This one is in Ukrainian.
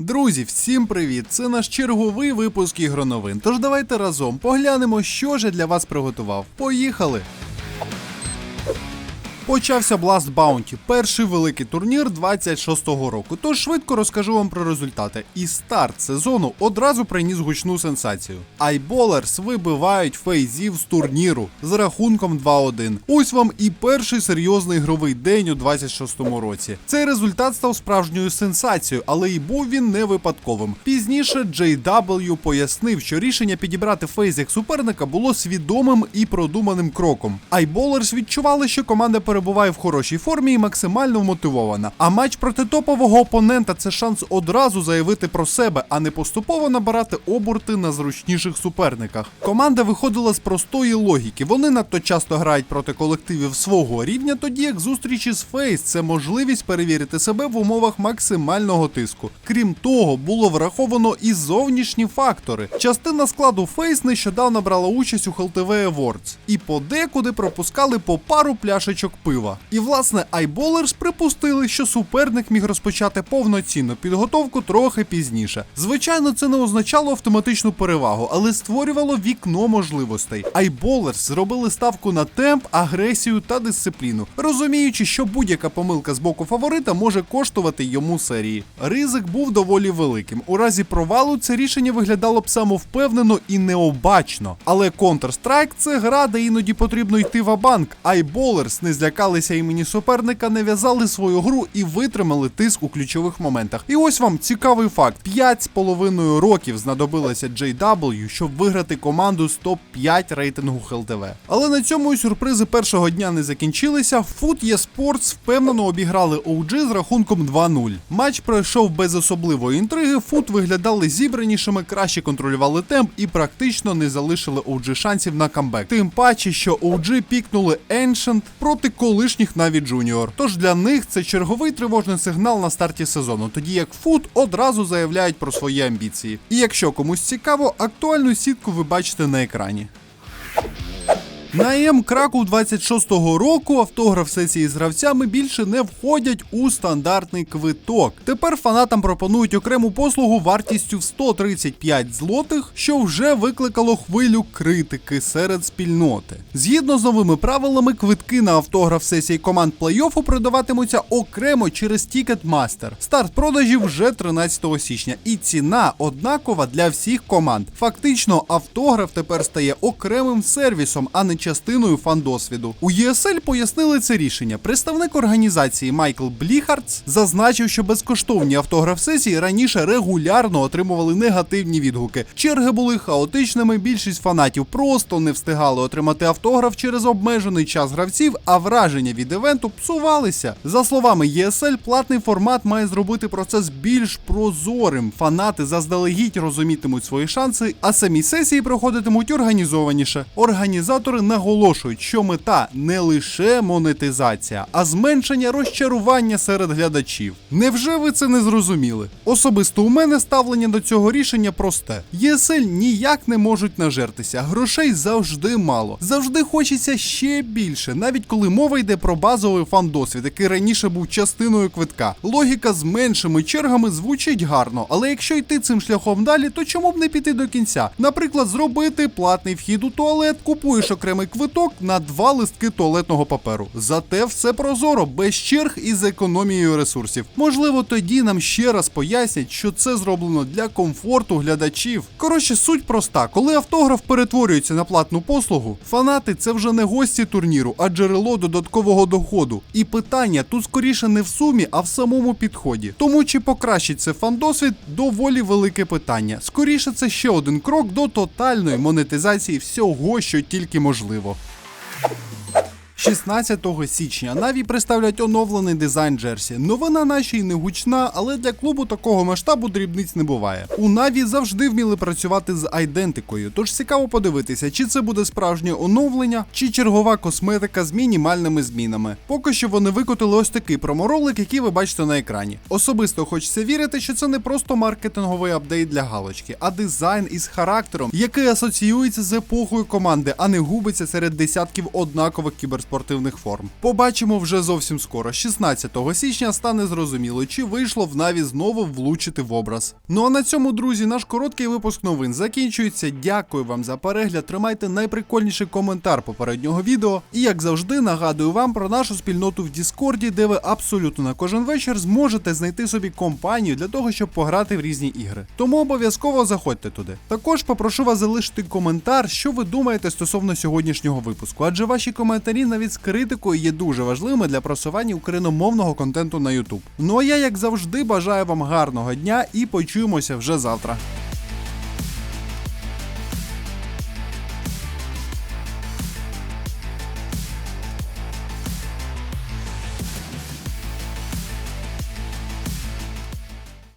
Друзі, всім привіт! Це наш черговий випуск ігроновин. Тож давайте разом поглянемо, що же для вас приготував. Поїхали! Почався Blast Bounty, перший великий турнір 26-го року. Тож швидко розкажу вам про результати. І старт сезону одразу приніс гучну сенсацію. Айболерс вибивають фейзів з турніру з рахунком 2-1. Ось вам і перший серйозний ігровий день у 26-му році. Цей результат став справжньою сенсацією, але й був він не випадковим. Пізніше JW пояснив, що рішення підібрати фейз як суперника було свідомим і продуманим кроком. Айболерс відчували, що команда перебуває в хорошій формі і максимально вмотивована. А матч проти топового опонента це шанс одразу заявити про себе, а не поступово набирати оберти на зручніших суперниках. Команда виходила з простої логіки. Вони надто часто грають проти колективів свого рівня, тоді як зустрічі з Фейс це можливість перевірити себе в умовах максимального тиску. Крім того, було враховано і зовнішні фактори. Частина складу Фейс нещодавно брала участь у HLTV Awards і подекуди пропускали по пару пляшечок пива. І власне Айболерс припустили, що суперник міг розпочати повноцінну підготовку трохи пізніше. Звичайно, це не означало автоматичну перевагу, але створювало вікно можливостей. Айболерс зробили ставку на темп, агресію та дисципліну, розуміючи, що будь-яка помилка з боку фаворита може коштувати йому серії. Ризик був доволі великим. У разі провалу це рішення виглядало б самовпевнено і необачно. Але Counter-Strike – це гра, де іноді потрібно йти в банк. Айболерс не злякалися імені суперника, не в'язали свою гру і витримали тиск у ключових моментах. І ось вам цікавий факт: 5,5 років знадобилося JW, щоб виграти команду з топ-5 рейтингу ХЛТВ. Але на цьому сюрпризи першого дня не закінчилися. Foot eSports впевнено обіграли OG з рахунком 2-0. Матч пройшов без особливої інтриги. Фут виглядали зібранішими, краще контролювали темп і практично не залишили OG шансів на камбек. Тим паче, що OG пікнули Ancient проти колишніх навіть Джуніор. Тож для них це черговий тривожний сигнал на старті сезону, тоді як Фут одразу заявляють про свої амбіції. І якщо комусь цікаво, актуальну сітку ви бачите на екрані. На ЕМ Краков 26-го року автограф сесії з гравцями більше не входять у стандартний квиток. Тепер фанатам пропонують окрему послугу вартістю в 135 злотих, що вже викликало хвилю критики серед спільноти. Згідно з новими правилами, квитки на автограф сесії команд плей-оффу продаватимуться окремо через Ticketmaster. Старт продажів вже 13 січня, і ціна однакова для всіх команд. Фактично, автограф тепер стає окремим сервісом, а не частиною фан-досвіду. У ESL пояснили це рішення. Представник організації Майкл Бліхардс зазначив, що безкоштовні автограф-сесії раніше регулярно отримували негативні відгуки. Черги були хаотичними. Більшість фанатів просто не встигали отримати автограф через обмежений час гравців, а враження від івенту псувалися. За словами ESL, платний формат має зробити процес більш прозорим. Фанати заздалегідь розумітимуть свої шанси, а самі сесії проходитимуть організованіше. Організатори наголошують, що мета не лише монетизація, а зменшення розчарування серед глядачів. Невже ви це не зрозуміли? Особисто у мене ставлення до цього рішення просте: ЄСЛ ніяк не можуть нажертися, грошей завжди мало. Завжди хочеться ще більше, навіть коли мова йде про базовий фан-досвід, який раніше був частиною квитка. Логіка з меншими чергами звучить гарно, але якщо йти цим шляхом далі, то чому б не піти до кінця? Наприклад, зробити платний вхід у туалет, купуєш окремий квиток на два листки туалетного паперу. Зате все прозоро, без черг і з економією ресурсів. Можливо, тоді нам ще раз пояснять, що це зроблено для комфорту глядачів. Коротше, суть проста: коли автограф перетворюється на платну послугу, фанати це вже не гості турніру, а джерело додаткового доходу. І питання тут скоріше не в сумі, а в самому підході. Тому чи покращить це фан-досвід, доволі велике питання. Скоріше, це ще один крок до тотальної монетизації всього, що тільки можливо можливо. 16 січня Наві представлять оновлений дизайн Джерсі. Новина наче й не гучна, але для клубу такого масштабу дрібниць не буває. У Наві завжди вміли працювати з айдентикою, тож цікаво подивитися, чи це буде справжнє оновлення, чи чергова косметика з мінімальними змінами. Поки що вони викотили ось такий проморолик, який ви бачите на екрані. Особисто хочеться вірити, що це не просто маркетинговий апдейт для галочки, а дизайн із характером, який асоціюється з епохою команди, а не губиться серед десятків однакових кіберспортивних спортивних форм. Побачимо вже зовсім скоро. 16 січня стане зрозуміло, чи вийшло в Наві знову влучити в образ. Ну а на цьому, друзі, наш короткий випуск новин закінчується. Дякую вам за перегляд. Тримайте найприкольніший коментар попереднього відео. І як завжди, нагадую вам про нашу спільноту в Діскорді, де ви абсолютно на кожен вечір зможете знайти собі компанію для того, щоб пограти в різні ігри. Тому обов'язково заходьте туди. Також попрошу вас залишити коментар, що ви думаєте стосовно сьогоднішнього випуску, адже ваші коментарі навіть з критикою є дуже важливими для просування україномовного контенту на YouTube. Ну а я, як завжди, бажаю вам гарного дня і почуємося вже завтра.